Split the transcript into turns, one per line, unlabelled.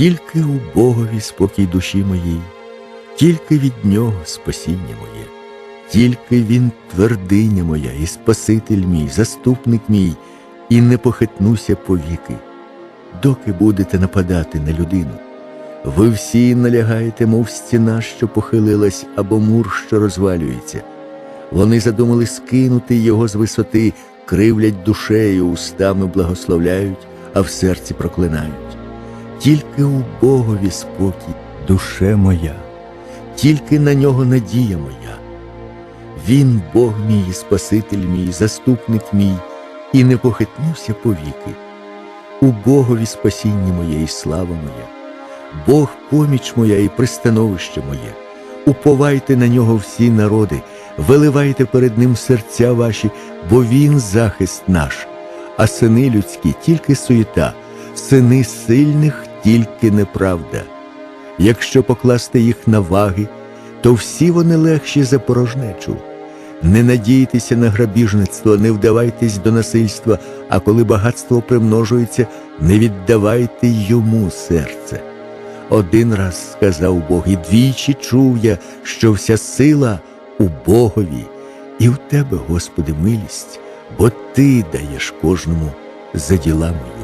Тільки у Богові спокій душі моїй, тільки від Нього спасіння моє, тільки Він твердиня моя, і Спаситель мій, заступник мій, і не похитнуся повіки. Доки будете нападати на людину, ви всі налягаєте, мов стіна, що похилилась, або мур, що розвалюється. Вони задумали скинути його з висоти, кривлять душею, устами благословляють, а в серці проклинають. Тільки у Богові спокій, душе моя, тільки на нього надія моя. Він Бог мій, Спаситель мій, заступник мій, і не похитнуся повіки. У Богові спасіння моє і слава моя, Бог поміч моя і пристановище моє. Уповайте на нього всі народи, виливайте перед ним серця ваші, бо він захист наш, а сини людські тільки суєта, сини сильних тільки неправда. Якщо покласти їх на ваги, то всі вони легші за порожнечу. Не надійтеся на грабіжництво, не вдавайтесь до насильства, а коли багатство примножується, не віддавайте йому серце. Один раз сказав Бог, і двічі чув я, що вся сила у Богові, і в тебе, Господи, милість, бо Ти даєш кожному за ділами.